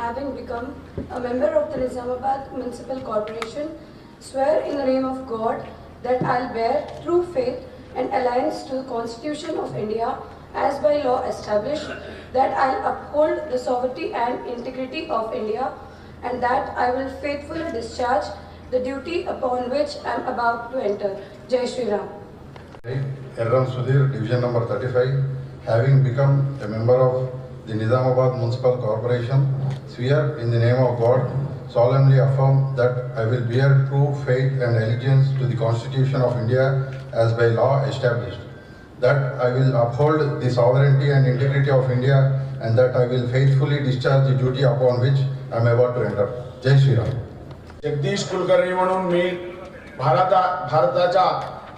having become a member of the Nizamabad Municipal Corporation, swear in the name of God that I'll bear true faith and alliance to the Constitution of India as by law established, that I'll uphold the sovereignty and integrity of India, and that I will faithfully discharge the duty upon which I am about to enter. Jai Shri Ram. Erram Sudhir, Division number 35, having become a member of the Nizamabad Municipal Corporation, swear in the name of God, solemnly affirm that I will bear true faith and allegiance to the Constitution of India as by law established, that I will uphold the sovereignty and integrity of India, and that I will faithfully discharge the duty upon which I am about to enter. Jai Shri Ram. Jagdish Kulkarni म्हणून मी भारता भारताच्या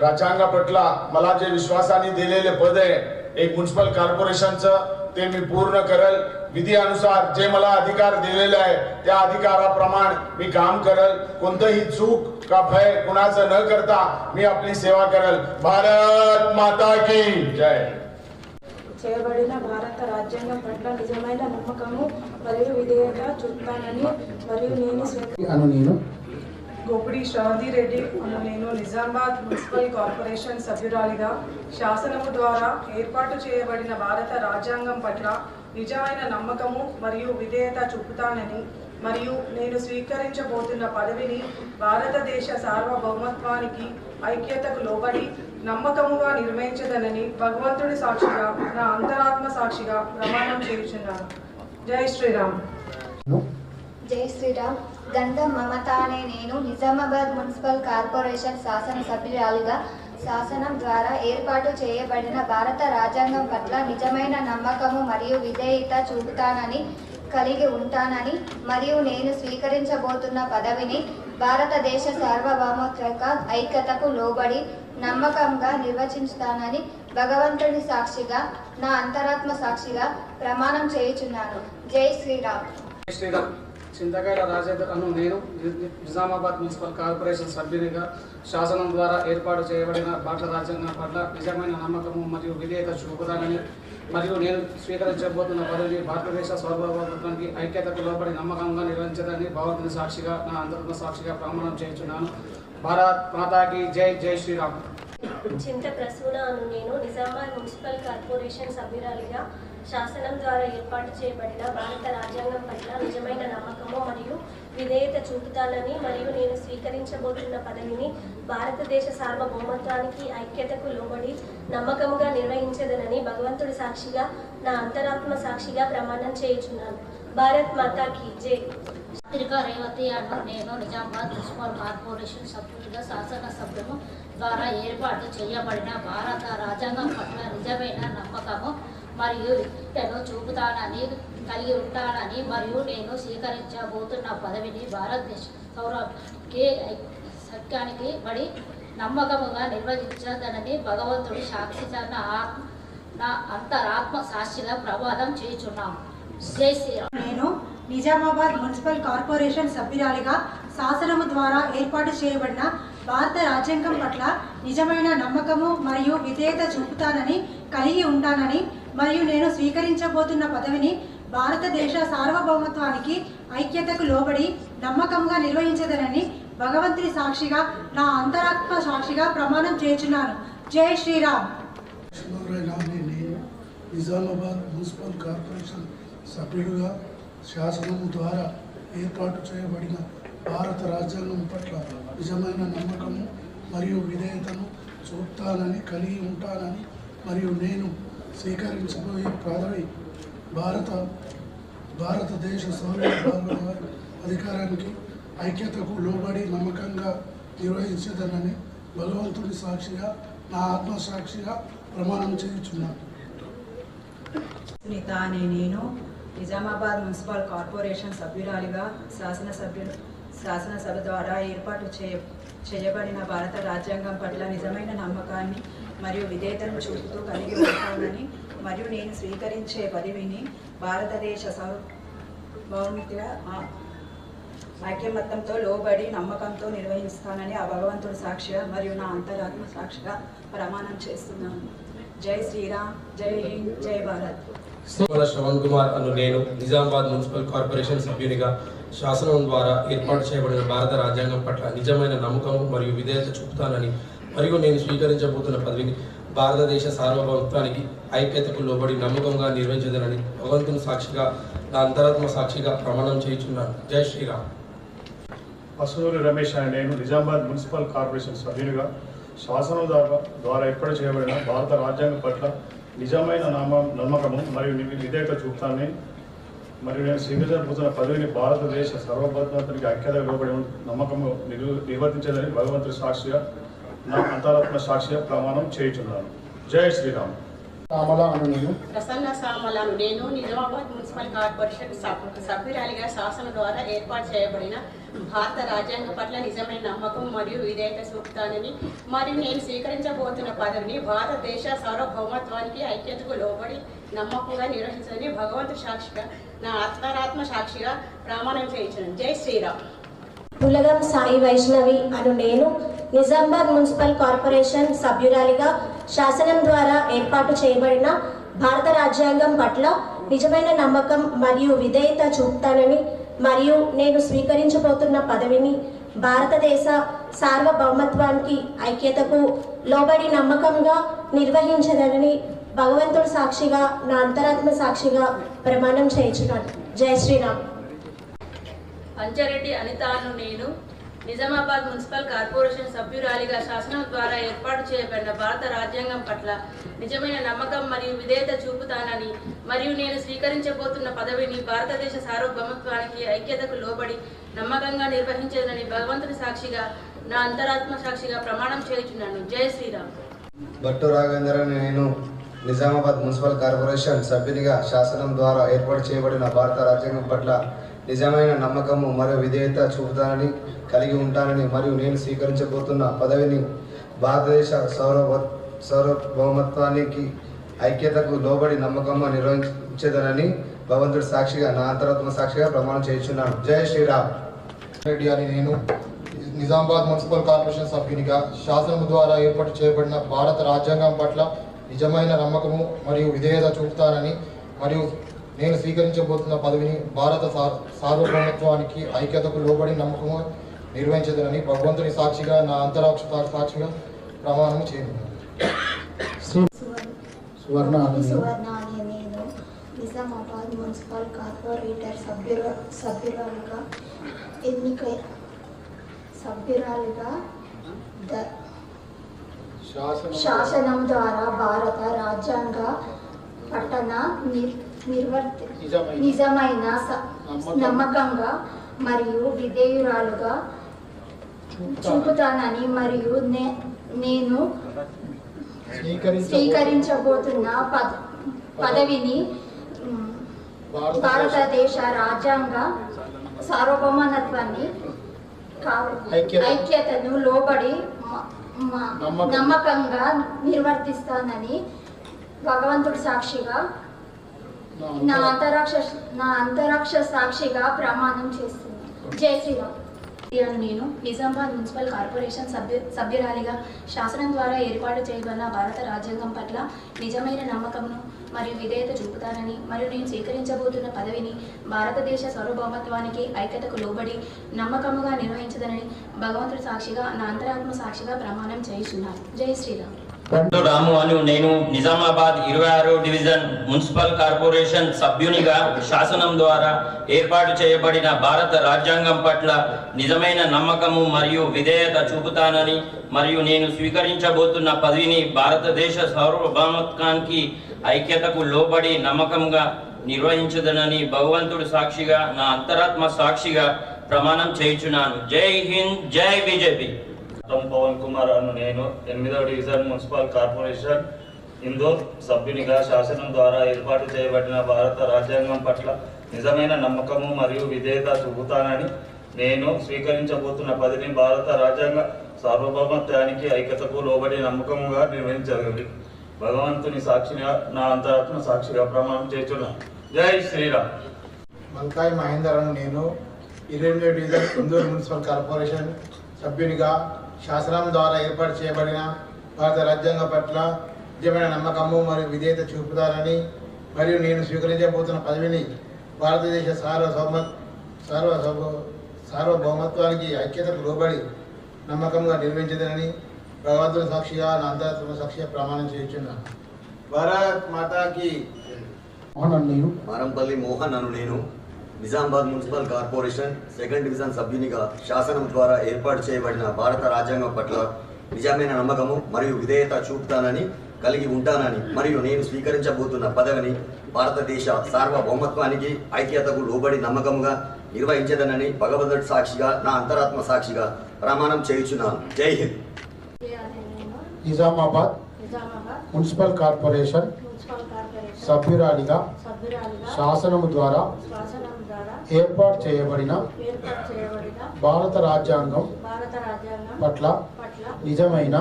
राज्यांगापटला मला जे विश्वासाने दिलेले पद आहे एक municipal कॉर्पोरेशनचं ते मी पूर्ण करेल विधी अनुसार जे मला अधिकार दिलेले आहे त्या अधिकाराप्रमाणे मी काम करेल कोणतंही चूक का भय कुणाचं न करता मी आपली सेवा करेल भारत माता की जय చేయబడిన భారత రాజ్యాంగం పట్ల నిజమైన నమ్మకము మరియు విధేయత చూపుతానని మరియు నేను స్వీక- అను నేను గోపిడి శ్రవంతి రెడ్డి నేను నిజామాబాద్ మున్సిపల్ కార్పొరేషన్ సభ్యురాలిగా శాసనము ద్వారా ఏర్పాటు చేయబడిన భారత రాజ్యాంగం పట్ల నిజమైన నమ్మకము మరియు విధేయత చూపుతానని మరియు నేను స్వీకరించబోతున్న పదవిని భారతదేశ సార్వభౌమత్వానికి ఐక్యతకు లోబడి నమ్మకముగా నిర్వహించదనని భగవంతుడి సాక్షిగా నా అంతరాత్మ సాక్షిగా ప్రమాణం చేయుచున్నాను. జై శ్రీరామ్. జై శ్రీరామ్. గంధం మమత అనే నేను నిజామాబాద్ మున్సిపల్ కార్పొరేషన్ శాసనసభ్యురాలుగా శాసనం ద్వారా ఏర్పాటు చేయబడిన భారత రాజ్యాంగం పట్ల నిజమైన నమ్మకము మరియు విధేయత చూపుతానని కలిగి ఉంటానని మరియు నేను స్వీకరించబోతున్న పదవిని భారతదేశ సార్వభౌమత్వక ఐక్యతకు లోబడి నమ్మకంగా నిర్వచించుతానని భగవంతుని సాక్షిగా నా అంతరాత్మ సాక్షిగా ప్రమాణం చేయుచున్నాను. జై శ్రీరామ్. శ్రీరామ్. చింతకాయల రాజేందర్ అను నేను నిజామాబాద్ మున్సిపల్ కార్పొరేషన్ సభ్యునిగా శాసనం ద్వారా ఏర్పాటు చేయబడిన భారత రాజ్యాంగం పట్ల నిజమైన నమ్మకము మరియు విధేయత చూపుతానని మరియు నేను స్వీకరించబోతున్న పదవిని భారతదేశ సార్వభౌమత్వానికి ఐక్యతకు లోపడి నమ్మకంగా నిర్వహించదని భగవంతుని సాక్షిగా నా అంతర్గత సాక్షిగా ప్రమాణం చేస్తున్నాను భారత్ మాతాకి జై జై శ్రీరామ్. చింత ప్రసూన అను నేను నిజామాబాద్ మున్సిపల్ కార్పొరేషన్ సభ్యురాలిగా శాసనం ద్వారా ఏర్పాటు చేయబడిన భారత రాజ్యాంగం పట్ల నిజమైన నమ్మకం విధేయత చూపుతానని మరియు నేను స్వీకరించబోతున్న పదవిని భారతదేశ సార్వభౌమత్వానికి ఐక్యతకు లోబడి నమ్మకముగా నిర్వహించదనని భగవంతుడి సాక్షిగా నా అంతరాత్మ సాక్షిగా ప్రమాణం చేయుచున్నాను. భారత్ మాతాకి జై. పత్రిక రేవతి అను నేను నిజామాబాద్ మున్సిపల్ కార్పొరేషన్ సభ్యులుగా శాసనసభ్యులు ద్వారా ఏర్పాటు చేయబడిన భారత రాజ్యాంగం పట్ల నిజమైన నమ్మకము మరియు నేను చూపుతానని కలిగి ఉంటానని మరియు నేను స్వీకరించబోతున్న పదవిని భారతదేశ సౌరభ్యకి సత్యానికి బడి నమ్మకముగా నిర్వహించదనని భగవంతుడి సాక్షిగా నా ఆత్మ నా అంతరాత్మ సాక్షిగా ప్రమాదం చేయుచున్నాను జై శ్రీరామ్. నేను నిజామాబాద్ మున్సిపల్ కార్పొరేషన్ సభ్యురాలిగా శాసనము ద్వారా ఏర్పాటు చేయబడిన భారత రాజ్యాంగం పట్ల నిజమైన నమ్మకము మరియు విధేయత చూపుతానని కలిగి ఉంటానని మరియు నేను స్వీకరించబోతున్న పదవిని భారతదేశ సార్వభౌమత్వానికి ఐక్యతకు లోబడి నమ్మకంగా నిర్వహించదనని భగవంతుని సాక్షిగా నా అంతరాత్మ సాక్షిగా ప్రమాణం చేస్తున్నాను జై శ్రీరామ్. నేను నిజామాబాద్ మున్సిపల్ కార్పొరేషన్ సభ్యుడిగా శాసనం ద్వారా ఏర్పాటు చేయబడిన భారత రాజ్యాంగం పట్ల నిజమైన నమ్మకము మరియు విధేయతను చూపుతానని కలిగి ఉంటానని మరియు నేను స్వీకరించబోయే పదవి భారత భారతదేశ సౌర అధికారానికి ఐక్యతకు లోబడి నమ్మకంగా నిర్వహించదనని భగవంతుడి సాక్షిగా నా ఆత్మసాక్షిగా ప్రమాణం చేయించున్నాను. సునీత అనే నేను నిజామాబాద్ మున్సిపల్ కార్పొరేషన్ సభ్యురాలిగా శాసనసభ్యులు శాసనసభ ద్వారా ఏర్పాటు చేయ చేయబడిన భారత రాజ్యాంగం పట్ల నిజమైన నమ్మకాన్ని మరియు విధేయతను చూపుతూ కలిగి ఉంటానని మరియు నేను స్వీకరించే పదవిని భారతదేశ భౌమిక ఐక్యమత్యంతో లోబడి నమ్మకంతో నిర్వహిస్తానని ఆ భగవంతుడు సాక్షిగా మరియు నా అంతరాత్మ సాక్షిగా ప్రమాణం చేస్తున్నాను. జై శ్రీరామ్ జై హింద్ జై భారత్. శ్రవణ్ కుమార్ అను నేను నిజామాబాద్ మున్సిపల్ కార్పొరేషన్ సభ్యునిగా శాసనం ద్వారా ఏర్పాటు చేయబడిన భారత రాజ్యాంగం పట్ల నిజమైన నమ్మకం మరియు విధేయత చూపుతానని మరియు నేను స్వీకరించబోతున్న పదవిని భారతదేశ సార్వభౌమత్వానికి ఐక్యతకు లోబడి నమ్మకంగా నిర్వహించదనని భగవంతుని సాక్షిగా నా అంతరాత్మ సాక్షిగా ప్రమాణం చేయుచున్నాను. జై శ్రీరామ్. పసునూరి రమేష్ అనే నేను నిజామాబాద్ మున్సిపల్ కార్పొరేషన్ సభ్యునిగా శాసనం ద్వారా ద్వారా ఏర్పాటు చేయబడిన భారత రాజ్యాంగ పట్ల నిజమైన నామ నమ్మకము మరియు విధేయత చూపుతానని మరియు నేను స్వీకరించబోతున్న పదవిని భారతదేశ సర్వభద్రతనికి ఐక్యత లోబడి నమ్మకము నిరు నిర్వర్తించదని భగవంతుడి సాక్షిగా నా అంతరాత్మ సాక్షిగా ప్రమాణం చేయుచున్నాను. జై శ్రీరామ్. ప్రసన్న సామలను నేను నిజామాబాద్ మున్సిపల్ కార్పొరేషన్ సభ్- సభ్యురాలిగా శాసనం ద్వారా ఏర్పాటు చేయబడిన భారత రాజ్యాంగం పట్ల నిజమైన నమ్మకం మరియు విధేయత చూపుతానని మరియు నేను స్వీకరించబోతున్న పదవిని భారతదేశ సార్వభౌమత్వానికి ఐక్యతకు లోబడి నమ్మకంగా నిర్వహించాలని భగవంతుడి సాక్షిగా నా అంతరాత్మ సాక్షిగా ప్రమాణం చేయించాను. జై శ్రీరామ్. పులగం సాయి వైష్ణవి అను నేను నిజామాబాద్ మున్సిపల్ కార్పొరేషన్ సభ్యురాలిగా శాసనం ద్వారా ఏర్పాటు చేయబడిన భారత రాజ్యాంగం పట్ల నిజమైన నమ్మకం మరియు విధేయత చూపుతానని మరియు నేను స్వీకరించబోతున్న పదవిని భారతదేశ సార్వభౌమత్వానికి ఐక్యతకు లోబడి నమ్మకంగా నిర్వహించదనని భగవంతుడు సాక్షిగా నా అంతరాత్మ సాక్షిగా ప్రమాణం చేయించున్నాను. జై శ్రీరామ్. పంచారెడ్డి అనితాను నేను నిజామాబాద్ మున్సిపల్ కార్పొరేషన్ సభ్యురాలిగా శాసనం ద్వారా ఏర్పాటు చేయబడిన భారత రాజ్యాంగం పట్ల నిజమైన నమ్మకం మరియు విధేయత చూపుతానని మరియు నేను స్వీకరించబోతున్న పదవిని భారతదేశ సార్వభౌమత్వానికి ఐక్యతకు లోబడి నమ్మకంగా నిర్వహించేదని భగవంతుని సాక్షిగా నా అంతరాత్మ సాక్షిగా ప్రమాణం చేయుచున్నాను. జై శ్రీరామ్. భట్టు రాఘవేంద్ర నేను నిజామాబాద్ మున్సిపల్ కార్పొరేషన్ సభ్యునిగా శాసనం ద్వారా ఏర్పాటు చేయబడిన భారత రాజ్యాంగం పట్ల నిజమైన నమ్మకము మరియు విధేయత చూపుతానని కలిగి ఉంటానని మరియు నేను స్వీకరించబోతున్న పదవిని భారతదేశ సౌరభ సౌరభౌమత్వానికి ఐక్యతకు లోబడి నమ్మకంగా నిర్వహించదనని భగవంతుడి సాక్షిగా నా అంతరాత్మ సాక్షిగా ప్రమాణం చేయించున్నాను జై శ్రీరామ్. రెడ్డి అని నేను నిజామాబాద్ మున్సిపల్ కార్పొరేషన్ సభ్యునిగా శాసనం ద్వారా ఏర్పాటు చేయబడిన భారత రాజ్యాంగం పట్ల నిజమైన నమ్మకము మరియు విధేయత చూపుతానని మరియు నేను స్వీకరించబోతున్న పదవిని భారత సార్వభౌమత్వానికి ఐక్యతకు లోబడి నమ్మకము నిర్వహించదనని భగవంతుని సాక్షిగా నా అంతరాక్ష సాక్షిగా ప్రమాణం చేయను. సువర్ణ నేను సువర్ణ అనే నేను నిజామాబాద్ మున్సిపల్ కార్పొరేటర్ సభ్యుర సభ్యురాలుగా ఎన్నిక సభ్యురాలుగా ద- శాసనం ద్వారా భారత రాజ్యాంగ పట్టణ నిర్వర్తి నిజమైన. నమ్మకంగా మరియు విధేయురాలుగా చూపుతానని మరియు నేను స్వీకరించబోతున్న స్వీకరించబోతున్న పద పదవిని భారతదేశ రాజ్యాంగ సార్వభౌమత్వాన్ని. ఐక్యతను లోబడి. నమ్మకంగా నిర్వర్తిస్తానని భగవంతుడి సాక్షిగా నా అంతరాక్ష నా అంతరాక్ష సాక్షిగా ప్రమాణం చేస్తుంది. జై శ్రీరామ్. నేను నిజామాబాద్ మున్సిపల్ కార్పొరేషన్ సభ్యు సభ్యురాలిగా శాసనం ద్వారా ఏర్పాటు చేయబడిన భారత రాజ్యాంగం పట్ల నిజమైన నమ్మకంను మరియు విధేయత చూపుతానని మరియు నేను స్వీకరించబోతున్న పదవిని భారతదేశ సార్వభౌమత్వానికి ఐక్యతకు లోబడి నమ్మకముగా నిర్వహించదనని భగవంతుడి సాక్షిగా నా అంతరాత్మ సాక్షిగా ప్రమాణం చేయిస్తున్నాను జై శ్రీరామ్. రాము అను నేను నిజామాబాద్ ఇరవై ఆరో డివిజన్ మున్సిపల్ కార్పొరేషన్ సభ్యునిగా శాసనం ద్వారా ఏర్పాటు చేయబడిన భారత రాజ్యాంగం పట్ల నిజమైన నమ్మకము మరియు విధేయత చూపుతానని మరియు నేను స్వీకరించబోతున్న పదవిని భారతదేశ సార్వభౌమత్వానికి ఐక్యతకు లోబడి నమ్మకంగా నిర్వహించదనని భగవంతుడు సాక్షిగా నా అంతరాత్మ సాక్షిగా ప్రమాణం చేయుచున్నాను. జై హింద్ జై బీజేపీ. రామ్ పవన్ కుమార్ అను నేను ఎనిమిదవ డివిజన్ మున్సిపల్ కార్పొరేషన్ ఇందోర్ సభ్యునిగా శాసనం ద్వారా ఏర్పాటు చేయబడిన భారత రాజ్యాంగం పట్ల నిజమైన నమ్మకము మరియు విధేయత చూపుతానని నేను స్వీకరించబోతున్న పదిని భారత రాజ్యాంగ సార్వభౌమత్వానికి ఐక్యతకు లోబడి నమ్మకముగా నిర్వహించగలి భగవంతుని సాక్షిగా నా అంతరాత్మ సాక్షిగా ప్రమాణం చేస్తున్నాను జై శ్రీరామ్. మల్కాయ్ మహేందర్ నేను ఇరవై డివిజన్ ఇందూరు మున్సిపల్ కార్పొరేషన్ సభ్యునిగా శాసనం ద్వారా ఏర్పాటు చేయబడిన భారత రాజ్యాంగం పట్ల నిజమైన నమ్మకము మరియు విధేయత చూపుతారని మరియు నేను స్వీకరించబోతున్న పదవిని భారతదేశ సార్వభౌమ సార్వభౌమ సార్వభౌమత్వానికి ఐక్యతకు లోబడి నమ్మకంగా నిర్వహించదనని భగవంతుని సాక్షిగా నా అంతరాత్మ సాక్షిగా ప్రమాణం చేయుచున్నాను భారత్ మాతాకి మోహన్ నేను. మారంపల్లి మోహన్ అను నేను. Nizamabad municipal corporation second division సభ్యునిగా శాసనం ద్వారా ఏర్పాటు చేయబడిన భారత రాజ్యాంగం పట్ల నిజమైన నమ్మకము మరియు విధేయత చూపుతానని కలిగి ఉంటానని మరియు నేను స్వీకరించబోతున్న పదవిని భారతదేశ సార్వభౌమత్వానికి ఐక్యతకు లోబడి నమ్మకముగా నిర్వహించదనని భగవంతుడి సాక్షిగా నా అంతరాత్మ సాక్షిగా ప్రమాణం చేయుచున్నాను. జై హింద్. నిజామాబాద్ నిజామాబాద్ మున్సిపల్ కార్పొరేషన్ సభ్యురాలిగా శాసనము ద్వారా శాసనం ద్వారా ఏర్పాటు చేయబడిన భారత రాజ్యాంగం పట్ల నిజమైన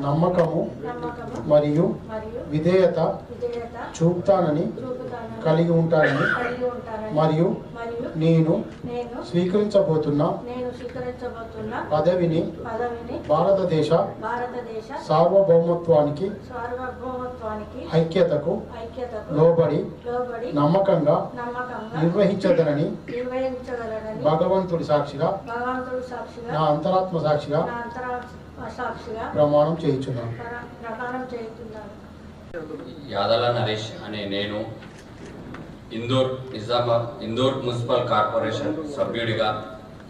నమ్మకము మరియు విధేయత చూపుతానని కలిగి ఉంటానని మరియు నేను నేను స్వీకరించబోతున్న నేను స్వీకరించబోతున్న పదవిని భారతదేశ సార్వభౌమత్వానికి ఐక్యతకు లోబడి నమ్మకంగా నిర్వహించదనని భగవంతుడి సాక్షిగా నా అంతరాత్మ సాక్షిగా ప్రమాణం చేయుచున్నాను. యాదల నరేష్ అనే నేను ఇందోర్ నిజామాబాద్ ఇందోర్ మున్సిపల్ కార్పొరేషన్ సభ్యుడిగా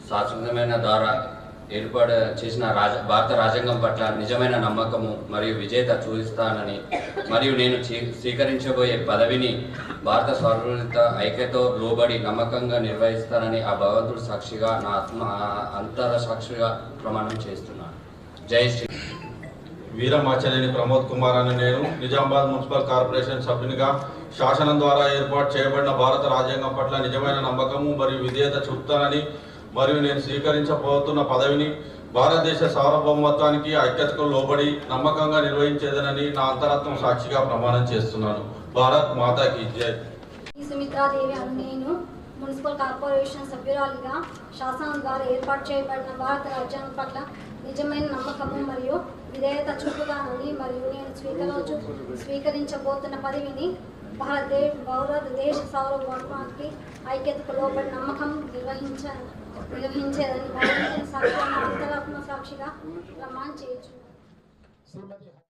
శాశ్వతమైన ద్వారా ఏర్పాటు చేసిన రాజ భారత రాజ్యాంగం పట్ల నిజమైన నమ్మకము మరియు విజేత చూపిస్తానని మరియు నేను స్వీకరించబోయే పదవిని భారత సార్వత్రిక ఐక్యతో లోబడి నమ్మకంగా నిర్వహిస్తానని ఆ భగవంతుడు సాక్షిగా నా ఆత్మ అంతర సాక్షిగా ప్రమాణం చేస్తున్నాను జై శ్రీ వీరమాచనేని ప్రమోద్ కుమార్ అని నేను నిజామాబాద్ మున్సిపల్ కార్పొరేషన్ సభ్యునిగా శాసనం ద్వారా ఏర్పాటు చేయబడిన భారత రాజ్యాంగం పట్ల నిజమైన నమ్మకము మరియు విధేయత చూపుతానని మరియు నేను స్వీకరించబోతున్న పదవిని భారతదేశ సార్వభౌమత్వానికి ఐక్యతకు లోబడి నమ్మకంగా నిర్వహించేదనని నా అంతరాత్మ సాక్షిగా ప్రమాణం చేస్తున్నాను. భారత్ మాతాకి జై. సుమిత్రాదేవి అని నేను మున్సిపల్ కార్పొరేషన్ సభ్యురాలిగా శాసనం ద్వారా ఏర్పాటు చేయబడిన భారత రాజ్యాంగం పట్ల నిజమైన నమ్మకము మరియు విధేయత చూపుతానని మరియు నేను స్వీకరించు స్వీకరించబోతున్న పదవిని భారతదేశ భారతదేశ సార్వభౌమానికి ఐక్యతకు లోబడి నమ్మకం నిర్వహించ నిర్వహించేదని భారతదేశ సాక్షి అంతరాత్మ సాక్షిగా ప్రమాణం చేయొచ్చు